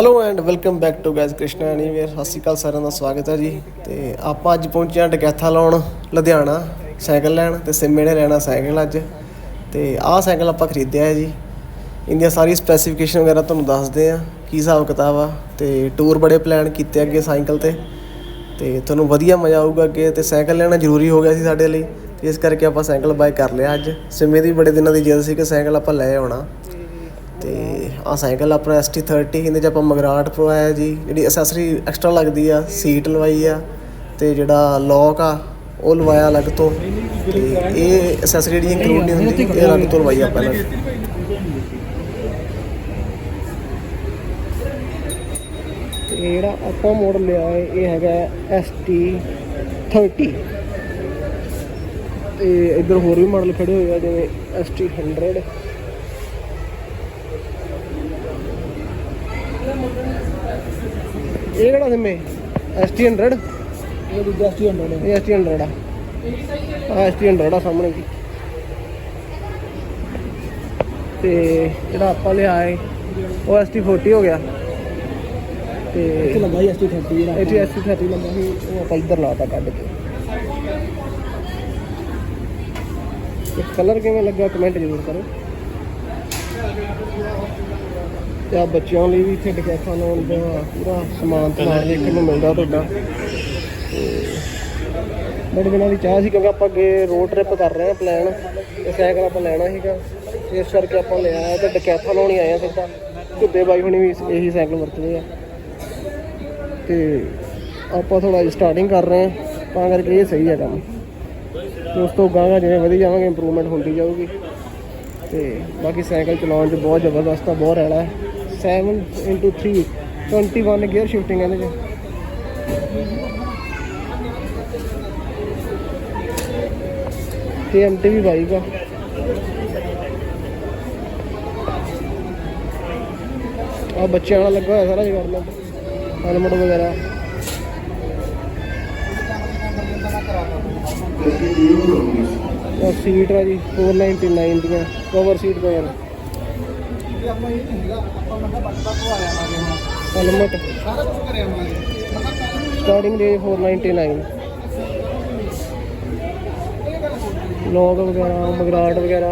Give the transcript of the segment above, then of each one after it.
Hello and welcome back to guys Krishna anywhere ਸਤਿ ਸ਼੍ਰੀ ਅਕਾਲ ਸਾਰਿਆਂ ਦਾ, ਸਵਾਗਤ ਹੈ ਜੀ। ਤੇ ਆਪਾਂ ਅੱਜ ਪਹੁੰਚੇ ਹਾਂ ਡਕੈਥਾ ਲਾਉਣ, ਲੁਧਿਆਣਾ। ਸਾਈਕਲ ਲੈਣ ਤੇ ਸਿੰਮੇ ਨੇ ਲੈਣਾ ਸਾਈਕਲ ਅੱਜ। ਤੇ ਆਹ ਸਾਈਕਲ ਆਪਾਂ ਖਰੀਦਿਆ ਹੈ ਜੀ। ਇਹਦੀਆਂ ਸਾਰੀ ਸਪੈਸੀਫਿਕੇਸ਼ਨ ਵਗੈਰਾ ਤੁਹਾਨੂੰ ਦੱਸਦੇ ਆ ਕੀ ਹਿਸਾਬ ਕਿਤਾਬ ਆ। ਤੇ ਟੂਰ ਬੜੇ ਪਲਾਨ ਕੀਤੇ ਅੱਗੇ ਸਾਈਕਲ ਤੇ। ਤੇ ਤੁਹਾਨੂੰ ਵਧੀਆ ਮਜ਼ਾ ਆਊਗਾ ਅੱਗੇ। ਤੇ ਸਾਈਕਲ ਲੈਣਾ ਜ਼ਰੂਰੀ ਹੋ ਗਿਆ ਸੀ ਸਾਡੇ ਲਈ। ਇਸ ਕਰਕੇ ਆਪਾਂ ਸਾਈਕਲ ਬਾਏ ਕਰ ਲਿਆ ਅੱਜ। ਸਿੰਮੇ ਦੀ ਬੜੇ ਦਿਨਾਂ ਦੀ ਜਿੱਦ ਸੀ ਕਿ ਸਾਈਕਲ ਆਪਾਂ ਲੈ ਆਉਣਾ। ਤੇ ਆ ਸਾਈਕਲ ਆਪਣਾ ST30 ਇਹਦੇ ਚ ਆਪਾਂ ਮਗਰਾਟ ਪਵਾਇਆ ਜੀ, ਜਿਹੜੀ ਐਕਸੈਸਰੀ ਐਕਸਟਰਾ ਲੱਗਦੀ ਆ ਸੀਟ ਲਵਾਈ ਆ, ਤੇ ਜਿਹੜਾ ਲੋਕ ਆ, ਉਹ ਲਵਾਇਆ ਅਲੱਗ ਤੋਂ, ਤੇ ਇਹ ਐਕਸੈਸਰੀ ਜਿਹੜੀ ਇਨਕਲੂਡ ਨਹੀਂ ਹੁੰਦੀ, ਇਹ ਅਲੱਗ ਤੋਂ ਲਵਾਈ ਆਪਾਂ ਨੇ। ਤੇ ਇਹ ਜਿਹੜਾ ਆਪਾਂ ਮਾਡਲ ਲਿਆ ਹੈ ਇਹ ਹੈਗਾ ST30 ਤੇ ਇੱਧਰ ਹੋਰ ਵੀ ਮਾਡਲ ਖੜੇ ਹੋਏ ਆ, ਜਿਵੇਂ ST100 ਇਹ ਕਿਹੜਾ ਸਿੰਮੇ ST100 ਇਹ ਦੂਜਾ ਹੁੰਦਾ ਨੇ ਇਹ ST100 ਆ। ਆ ST100 ਆ ਸਾਹਮਣੇ ਜੀ। ਤੇ ਜਿਹੜਾ ਆਪਾਂ ਲਿਆ ਹੈ ਉਹ ST40 ਹੋ ਗਿਆ। ਤੇ ਇੱਥੇ ਲੱਗਾ ਹੀ ਐਸਟੀ 30 ਜਿਹੜਾ ਜੀ ST30 ਲੱਗਾ ਸੀ ਉਹ ਆਪਾਂ ਇੱਧਰ ਲਾਤਾ ਕੱਢ ਕੇ। ਤੇ ਕਲਰ ਕਿਵੇਂ ਲੱਗਾ ਕਮੈਂਟ ਜ਼ਰੂਰ ਕਰੋ। ਤੇ ਆ ਬੱਚਿਆਂ ਲਈ ਵੀ ਇੱਥੇ ਡਕੈਥਾ ਲਾਉਣ ਦਾ ਪੂਰਾ ਸਮਾਨ ਸਮਾਨ ਦੇਖਣ ਨੂੰ ਮਿਲਦਾ ਤੁਹਾਡਾ। ਬੜੇ ਦਿਨਾਂ ਦੀ ਚਾਹ ਸੀ ਕਿਉਂਕਿ ਆਪਾਂ ਅੱਗੇ ਰੋਡ ਟ੍ਰਿਪ ਕਰ ਰਹੇ ਹਾਂ ਪਲਾਨ ਤੇ ਸਾਈਕਲ ਆਪਾਂ ਲੈਣਾ ਸੀਗਾ। ਇਸ ਕਰਕੇ ਆਪਾਂ ਲਿਆ ਤੇ ਡਕੈਥਾ ਲਾਉਣ ਹੀ ਆਏ ਆ ਸਿੱਧਾ ਝੁੱਦੇ ਬਾਈ ਹੁਣੀ ਵੀ ਇਹੀ ਸਾਈਕਲ ਵਰਤਦੇ ਆ। ਤੇ ਆਪਾਂ ਥੋੜਾ ਸਟਾਰਟਿੰਗ ਕਰ ਰਹੇ ਹਾਂ, ਤਾਂ ਕਰਕੇ ਇਹ ਸਹੀ ਹੈ ਕੰਮ। ਉਸ ਤੋਂ ਗਾਂਗਾ ਜਿਵੇਂ ਵਧੀ ਜਾਵਾਂਗੇ ਇੰਪਰੂਵਮੈਂਟ ਹੁੰਦੀ ਜਾਊਗੀ। ਤੇ ਬਾਕੀ ਸਾਈਕਲ ਚਲਾਉਣ 'ਚ ਬਹੁਤ ਜ਼ਬਰਦਸਤ ਆ, ਬਹੁਤ ਰਹਿਣਾ ਹੈ। 7 3 21 ਗੇਅਰ ਸ਼ਿਫਟਿੰਗ ਇਹਦੇ 'ਚ ਤੇ ਐਮਟੀਵੀ ਬਾਈਕ ਆ ਆ ਬੱਚਿਆਂ ਵਾਲਾ ਲੱਗਾ ਹੋਇਆ ਸਾਰਾ ਜਗਰਨਾ ਹੈਲਮਟ ਵਗੈਰਾ ਆ ਸੀਟ ਆ ਜੀ 499 ਦੀਆਂ ਕਵਰ ਸੀਟ ਕਵਰ ਆਪਾਂ ਇਹ ਨਹੀਂ ਹੈਗਾ ਆਪਾਂ ਪਵਾਇਆ ਨਾ ਹੈਲਮਟ ਸਾਰਾ ਕੁਝ ਕਰਿਆ ਮਾਂਗੇ ਸਟਾਰਟਿੰਗ ਰੇਂਜ 499 ਲੋਗ ਵਗੈਰਾ ਮਗਰਾਟ ਵਗੈਰਾ।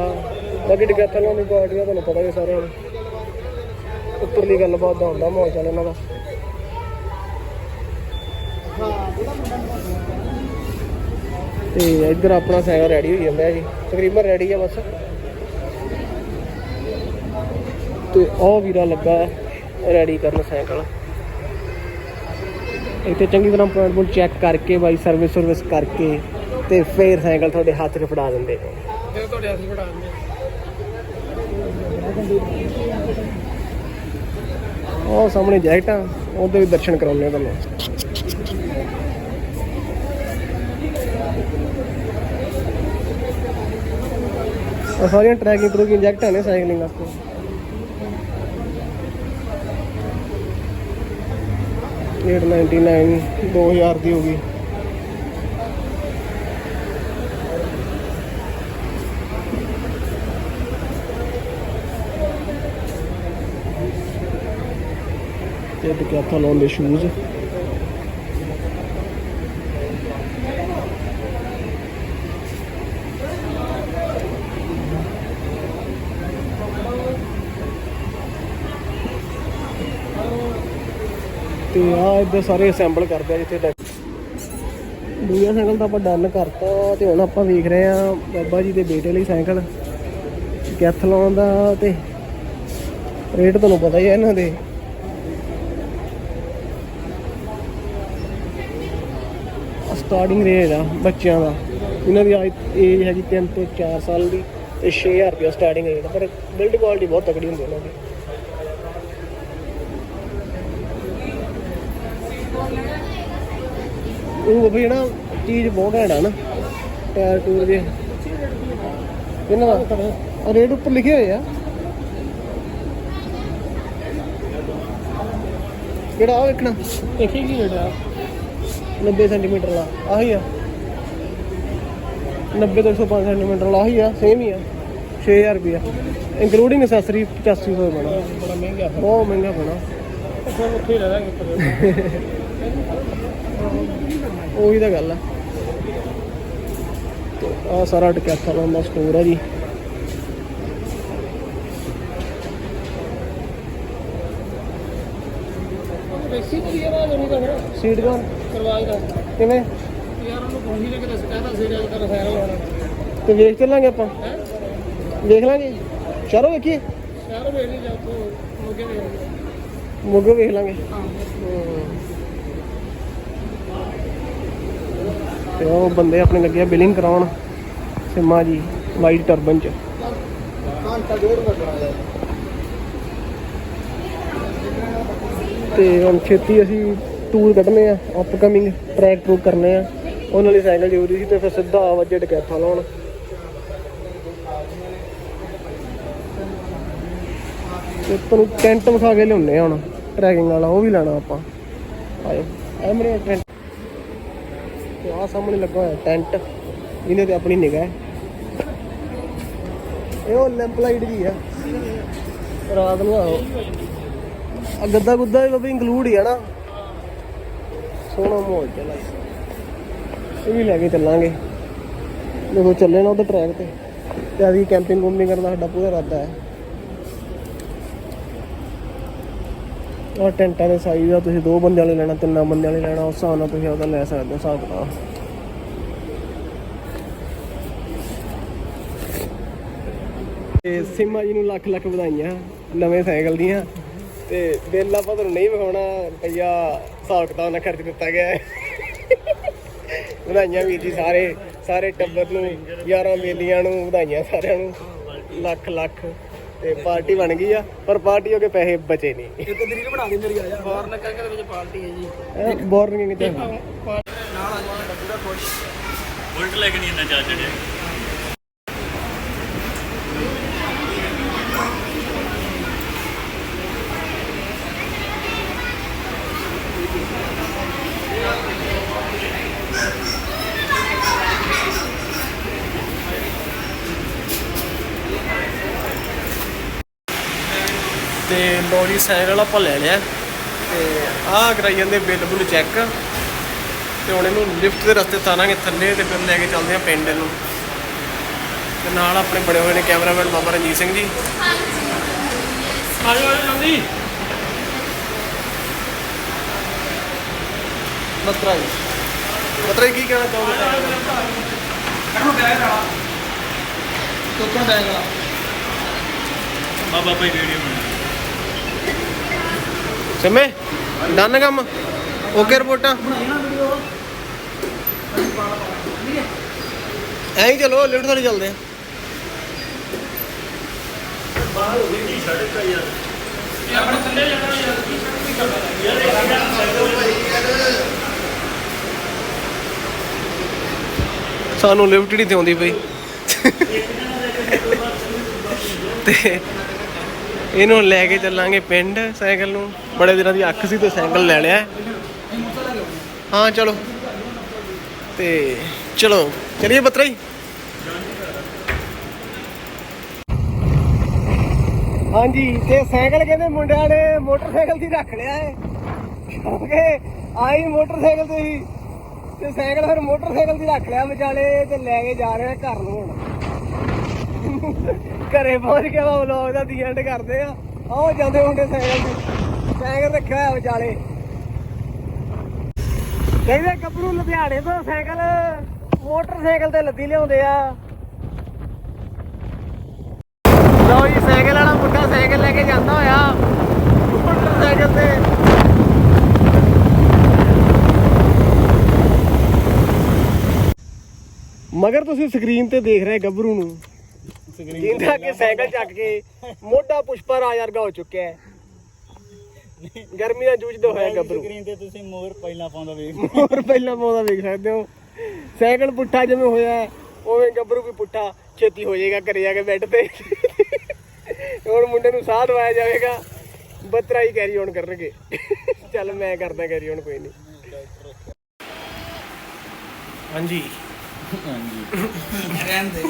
ਬਾਕੀ ਡਿਗਾਥਲੋਂ ਦੀ ਪਾਰਟੀਆਂ ਤੁਹਾਨੂੰ ਪਤਾ ਹੀ ਸਾਰਿਆਂ ਨੂੰ। ਉੱਪਰਲੀ ਗੱਲਬਾਤ ਦਾ ਹੁੰਦਾ ਮਾਹੌਲ ਚੱਲ ਇਹਨਾਂ ਦਾ। ਤੇ ਇੱਧਰ ਆਪਣਾ ਸਾਈਕਲ ਰੈਡੀ ਹੋਈ ਜਾਂਦਾ ਜੀ। ਤਕਰੀਬਨ ਰੈਡੀ ਆ ਬਸ। ਤੇ ਉਹ ਵੀਰਾ ਲੱਗਾ ਰੈਡੀ ਕਰਨ ਸਾਈਕਲ। ਇੱਥੇ ਚੰਗੀ ਤਰ੍ਹਾਂ ਪੁਆਇੰਟ ਪੁਆਇੰਟ ਚੈੱਕ ਕਰਕੇ ਬਾਈ ਸਰਵਿਸ ਸਰਵਿਸ ਕਰਕੇ ਤੇ ਫੇਰ ਸਾਈਕਲ ਤੁਹਾਡੇ ਹੱਥ 'ਚ ਫੜਾ ਦਿੰਦੇ ਨੇ। ਫਿਰ ਤੁਹਾਡੇ ਹੱਥ ਫੜਾ ਦਿੰਦੇ ਉਹ ਸਾਹਮਣੇ ਜੈਕਟਾਂ ਉਹਦੇ ਵੀ ਦਰਸ਼ਨ ਕਰਾਉਂਦੇ ਆ ਤੁਹਾਨੂੰ। ਸਾਰੀਆਂ ਟਰੈਕਿੰਗ ਟਰੂਕਿੰਗ ਜੈਕਟਾਂ ਨੇ ਸਾਈਕਲਿੰਗ ਵਾਸਤੇ। 899 2000 ਦੀ ਹੋ ਗਈ ਤੇ ਕਿਹਾ ਲੋਨ ਦੇ ਸ਼ੂਜ਼ ਆ ਇੱਧਰ ਸਾਰੇ ਅਸੈਂਬਲ ਕਰਦੇ ਆ ਜਿੱਥੇ ਡੈਕ ਦੂਜਾ ਸਾਈਕਲ ਤਾਂ ਆਪਾਂ ਡਨ ਕਰਤਾ ਤੇ ਹੁਣ ਆਪਾਂ ਵੇਖ ਰਹੇ ਆ ਬਾਬਾ ਜੀ ਦੇ ਬੇਟੇ ਲਈ ਸਾਈਕਲ। ਕੈਥਲੋਨ ਦਾ ਤੇ ਰੇਟ ਤੁਹਾਨੂੰ ਪਤਾ ਹੀ ਹੈ ਇਹਨਾਂ ਦੇ। ਸਟਾਰਟਿੰਗ ਰੇਂਜ ਆ ਬੱਚਿਆਂ ਦਾ। ਇਹਨਾਂ ਦੀ ਏਜ ਹੈਗੀ 3 ਤੋਂ 4 ਸਾਲ ਦੀ ਤੇ 6000 ਰੁਪਏ ਸਟਾਰਟਿੰਗ ਰੇਟ ਪਰ ਬਿਲਡ ਕੁਆਲਿਟੀ ਬਹੁਤ ਤਕੜੀ ਹੁੰਦੀ ਇਹਨਾਂ ਦੀ। ਉਹ ਵੀ ਨਾ ਚੀਜ਼ ਬਹੁਤ ਘੈਂਟ ਆ ਨਾ ਟਾਇਰ ਟੂਰ ਜੇ। ਇਹਨਾਂ ਦਾ ਰੇਟ ਉੱਪਰ ਲਿਖੇ ਹੋਏ ਆ। ਕਿਹੜਾ ਆ ਵੇਖਣਾ? ਦੇਖੀ ਕੀ ਰੇਟ ਆ? 90 ਸੈਂਟੀਮੀਟਰ ਵਾਲਾ ਆਹੀ ਆ। 90 ਤੋਂ 105 ਸੈਂਟੀਮੀਟਰ ਵਾਲਾ ਆਹੀ ਆ ਸੇਮ ਹੀ ਆ। 6000 ਰੁਪਿਆ ਇਨਕਲੂਡਿੰਗ ਐਕਸੈਸਰੀ 8500 ਬਣਾ ਬੜਾ ਮਹਿੰਗਾ ਬਹੁਤ ਮਹਿੰਗਾ ਬਣਾ ਉੱਥੇ ਹੀ ਰਹਿ ਲਾਂਗੇ ਉਹੀ ਤਾਂ ਗੱਲ ਆ। ਆ ਸਾਰਾ ਡਕੈਥਲਨ ਦਾ ਸਟੋਰ ਹੈ ਜੀ। ਤਾਂ ਸੀਟ ਗਨ ਕਿਵੇਂ? ਯਾਰ ਉਹਨੂੰ ਕੋਈ ਨਹੀਂ ਕਿਤੇ ਕਹਿੰਦਾ ਸੀ ਜਦ ਕਰ ਫੈਰ ਲਾਉਣਾ ਤੇ ਵੇਖ ਚੱਲਾਂਗੇ ਆਪਾਂ। ਹੈ? ਵੇਖ ਲਾਂਗੇ। ਚਲੋ ਵੇਖੀਏ? ਸ਼ਹਿਰ ਵੇਖ ਨਹੀਂ ਜਾ ਤੂੰ ਮੁੱਗੇ ਵੇਖ ਮੁੱਗੇ ਵੇਖ ਲਾਂਗੇ। ਹਾਂ। ਤੇ ਉਹ ਬੰਦੇ ਆਪਣੇ ਲੱਗੇ ਬਿਲਿੰਗ ਕਰਾਉਣ। ਸਿਮਾ ਜੀ ਵਾਈਟ ਟਰਬਨ ਚ। ਘੰਟਾ ਤੇ ਹੁਣ ਛੇਤੀ ਅਸੀਂ ਟੂਰ ਕੱਢਨੇ ਆ ਅਪਕਮਿੰਗ ਟਰੈਕ ਟਰੂਕ ਕਰਨੇ ਆ। ਉਹਨਾਂ ਲਈ ਸਾਈਕਲ ਜ਼ਰੂਰੀ ਸੀ ਤੇ ਫਿਰ ਸਿੱਧਾ ਆ ਵੱਜੇ ਡਕੈਥਾ ਲਾਉਣ। ਤੇ ਤੁਹਾਨੂੰ ਟੈਂਟ ਵਿਖਾ ਕੇ ਲਿਆਉਣੇ ਆ ਹੁਣ ਟਰੈਕਿੰਗ ਵਾਲਾ, ਉਹ ਵੀ ਲੈਣਾ ਆਪਾਂ। ਆਇਓ। ਐਮਰੇ ਟੈਂਟ ਤੇ ਆ ਸਾਹਮਣੇ ਲੱਗਾ ਹੋਇਆ ਟੈਂਟ, ਇਹਨੇ ਤੇ ਆਪਣੀ ਨਿਗਾਹ ਹੈ। ਇਹ ਉਹ ਲੈਂਪ ਲਾਈਟ ਜੀ ਆ। ਰਾਤ ਨੂੰ ਆਓ। ਆ ਗੱਦਾ ਗੁੱਦਾ ਵੀ ਬਾਬਾ ਇੰਕਲੂਡ ਹੀ ਆ ਨਾ। ਸੋਹਣਾ ਮਾਹੌਲ ਚੱਲਾ ਇਹ ਵੀ ਲੈ ਕੇ ਚੱਲਾਂਗੇ। ਦੇਖੋ, ਚੱਲੇ ਨਾ ਉਹਦੇ ਟਰੈਕ ਤੇ। ਤੇ ਆਦੀ ਕੈਂਪਿੰਗ ਕੁੰਪਿੰਗ ਕਰਨ ਦਾ ਸਾਡਾ ਪੂਰਾ ਇਰਾਦਾ ਹੈ। ਔਰ ਟੈਂਟਾਂ ਦੇ ਸਾਈਜ਼ ਆ, ਤੁਸੀਂ ਦੋ ਬੰਦਿਆਂ ਵਾਲੇ ਲੈਣਾ, ਤਿੰਨਾਂ ਬੰਦਿਆਂ ਵਾਲੇ ਲੈਣਾ, ਉਸ ਹਿਸਾਬ ਨਾਲ ਤੁਸੀਂ ਉਹਦਾ ਲੈ ਸਕਦੇ ਹੋ, ਹਿਸਾਬ ਕਿਤਾਬ ਤੇ ਸਿਮਾ ਜੀ ਨੂੰ ਲੱਖ ਲੱਖ ਵਧਾਈਆਂ, ਨਵੇਂ ਸਾਈਕਲ ਦੀਆਂ। ਤੇ ਬਿੱਲ ਆਪਾਂ ਤੁਹਾਨੂੰ ਨਹੀਂ ਵਿਖਾਉਣਾ, ਰੁਪਈਆ ਹਿਸਾਬ ਕਿਤਾਬ ਨਾਲ ਖਰਚ ਦਿੱਤਾ ਗਿਆ ਹੈ। ਵਧਾਈਆਂ ਵੀਰ ਜੀ ਸਾਰੇ ਸਾਰੇ ਟੱਬਰ ਨੂੰ, ਯਾਰਾਂ ਬੇਲੀਆਂ ਨੂੰ, ਵਧਾਈਆਂ ਸਾਰਿਆਂ ਨੂੰ, ਲੱਖ ਲੱਖ। ਤੇ ਪਾਰਟੀ ਬਣ ਗਈ ਆ ਪਰ ਪਾਰਟੀ ਹੋ ਕੇ ਪੈਸੇ ਬਚੇ ਨਹੀਂ। ਇੱਕ ਤਰੀਕ ਬਣਾ ਦੇ ਮੇਰੀ ਆ ਜਾ ਫੋਰਨ ਕਰਕੇ ਦੇ ਵਿੱਚ ਪਾਰਟੀ ਹੈ ਜੀ। ਬੋਰਨਿੰਗ ਤੇ ਨਾਲ ਆ ਜਾ ਪੂਰਾ ਖੁਸ਼। ਉਲਟ ਲੈ ਕੇ ਨਹੀਂ ਇੰਨਾ ਜਾ ਚੜਿਆ। ਤੇ ਲੋ ਜੀ ਸਾਈਕਲ ਆਪਾਂ ਲੈ ਲਿਆ। ਤੇ ਆਹ ਕਰਾਈ ਜਾਂਦੇ ਬਿੱਲ ਬੁੱਲ ਚੈੱਕ ਤੇ ਹੁਣ ਇਹਨੂੰ ਲਿਫਟ ਦੇ ਰਸਤੇ ਤਾਰਾਂਗੇ ਥੱਲੇ ਤੇ ਫਿਰ ਲੈ ਕੇ ਚੱਲਦੇ ਆ ਪਿੰਡ ਨੂੰ ਤੇ ਨਾਲ ਆਪਣੇ ਬੜੇ ਹੋਏ ਨੇ ਕੈਮਰਾਮੈਨ ਬਾਬਾ ਰਣਜੀਤ ਸਿੰਘ ਜੀ। ਆ ਜਾ ਜਲਦੀ। ਮਤਰਾ ਜੀ ਮਤਰਾ ਕੀ ਕਹਿਣਾ ਚਾਹੋਗੇ? ਕੱਢੋ ਬੈਗ ਵਾਲਾ ਟੋਕਨ ਬੈਗ ਵਾਲਾ ਬਾਬਾ ਭਾਈ ਵੀਡੀਓ ਬਣਾ। ਸਿਮੇ ਡਨ ਕੰਮ? ਓਕੇ ਰਿਪੋਰਟਾਂ? ਬਣਾਈ ਨਾ ਵੀਡੀਓ ਐਂ ਹੀ ਚਲੋ ਲਿਫਟ ਥਾਲੀ ਚੱਲਦੇ। ਆ ਇਹ ਆਪਣੇ ਥੱਲੇ ਜਾਣਾ ਯਾਰ ਕੀ ਕਰਨਾ ਸਾਨੂੰ ਲਿਫਟ ਨਹੀਂ ਤੇ ਆਉਂਦੀ ਪਈ। ਤੇ ਇਹਨੂੰ ਲੈ ਕੇ ਚੱਲਾਂਗੇ ਪਿੰਡ ਸਾਈਕਲ ਨੂੰ। ਬੜੇ ਦਿਨਾਂ ਦੀ ਅੱਖ ਸੀ ਤੇ ਸਾਈਕਲ ਲੈ ਲਿਆ। ਹਾਂ, ਚਲੋ। ਤੇ ਚਲੋ, ਚਲਿਏ ਬਤਰਾ ਜੀ ਹਾਂਜੀ, ਤੇ ਸਾਈਕਲ ਕਹਿੰਦੇ ਮੁੰਡਿਆਂ ਨੇ ਮੋਟਰਸਾਈਕਲ ਦੀ ਰੱਖ ਲਿਆ ਏ। ਕਿਉਂਕਿ ਆਈ ਮੋਟਰਸਾਈਕਲ ਤੇ ਹੀ ਤੇ ਸਾਈਕਲ ਫਿਰ ਮੋਟਰਸਾਈਕਲ ਦੀ ਰੱਖ ਲਿਆ ਵਿਚਾਲੇ ਤੇ ਲੈ ਕੇ ਜਾ ਰਹੇ ਆ ਘਰ ਨੂੰ ਹੁਣ। ਘਰੇ ਪਹੁੰਚ ਕੇ ਵਾ ਵਲੌਗ ਦਾ ਦੀ ਐਂਡ ਕਰਦੇ ਆ। ਆਓ ਜਾਂਦੇ ਮੁੰਡੇ ਸਾਈਕਲ ਤੇ। ਸਾਈਕਲ ਰੱਖਿਆ ਹੋਇਆ ਵਿਚਾਲੇ। ਕਹਿੰਦੇ ਗੱਭਰੂ ਲੁਧਿਆਣੇ ਤੋਂ ਸਾਈਕਲ, ਮੋਟਰਸਾਈਕਲ ਤੇ ਲੱਦੀ ਲਿਆਉਂਦੇ ਆ। ਲਓ ਜੀ, ਸਾਈਕਲ ਵਾਲਾ ਮੁੰਡਾ ਸਾਈਕਲ ਲੈ ਕੇ ਜਾਂਦਾ ਹੋਇਆ। ਮੋਟਰਸਾਈਕਲ ਤੇ। ਮਗਰ ਤੁਸੀਂ ਸਕਰੀਨ ਤੇ ਦੇਖ ਰਹੇ ਗੱਭਰੂ ਨੂੰ। ਜਿੰਦਾ ਕਿ ਸਾਈਕਲ ਚੱਕ ਕੇ ਮੋਢਾ ਪੁਸ਼ਪਾ ਰਾਜ ਵਰਗਾ ਹੋ ਚੁੱਕਿਆ ਹੈ। ਗਰਮੀ ਨਾਲ ਜੂਝਦਾ ਹੋਇਆ ਗੱਭਰੂ। ਸਕਰੀਨ ਤੇ ਤੁਸੀਂ ਮੋਰ ਪਹਿਲਾਂ ਪਾਉਂਦਾ ਵੇਖ। ਹੋਰ ਪਹਿਲਾਂ ਪਾਉਂਦਾ ਵੇਖ ਸਕਦੇ ਹੋ। ਸਾਈਕਲ ਪੁੱਠਾ ਜਿਵੇਂ ਹੋਇਆ ਉਵੇਂ ਗੱਭਰੂ ਵੀ ਪੁੱਠਾ ਛੇਤੀ ਹੋ ਜਾਏਗਾ ਘਰੇ ਜਾ ਕੇ ਬੈੱਡ ਤੇ। ਹੋਰ ਮੁੰਡੇ ਨੂੰ ਸਾਹ ਦਵਾਇਆ ਜਾਵੇਗਾ। ਬੱਤਰਾ ਹੀ ਕੈਰੀ ਔਨ ਕਰਨਗੇ। ਚੱਲ ਮੈਂ ਕਰਦਾ ਕੈਰੀ ਔਨ ਕੋਈ ਨਹੀਂ। ਹਾਂਜੀ। ਰਹਿਣ ਦੇ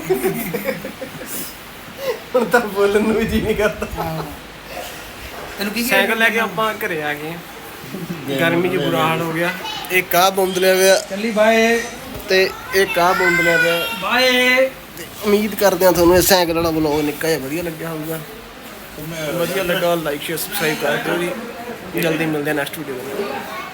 ਹੁਣ ਤਾਂ ਬੋਲਣ ਨੂੰ ਵੀ ਜੀ ਨਹੀਂ ਕਰਦਾ। ਤੈਨੂੰ ਕੀ ਸਾਈਕਲ ਲੈ ਕੇ ਆਪਾਂ ਘਰੇ ਆ ਗਏ। ਹਾਂ। ਗਰਮੀ 'ਚ ਬੁਰਾ ਹਾਲ ਹੋ ਗਿਆ। ਇੱਕ ਆ ਬੁੰਦਲਿਆ ਪਿਆ ਚੱਲੀ ਬਾਏ। ਤੇ ਇੱਕ ਆ ਬੁੰਦਲਿਆ ਪਿਆ ਬਾਏ। ਤੇ ਉਮੀਦ ਕਰਦੇ ਹਾਂ ਤੁਹਾਨੂੰ ਇਹ ਸਾਈਕਲ ਵਾਲਾ ਬਲੌਗ ਨਿੱਕਾ ਜਿਹਾ ਵਧੀਆ ਲੱਗਿਆ ਹੋਊਗਾ। ਵਧੀਆ ਲੱਗਾ ਲਾਈਕ ਸ਼ੇਅਰ ਸਬਸਕ੍ਰਾਈਬ ਕਰ ਦਿਓ ਜੀ। ਜਲਦੀ ਮਿਲਦੇ ਹਾਂ ਨੈਕਸਟ ਵੀਡੀਓ ਵਿੱਚ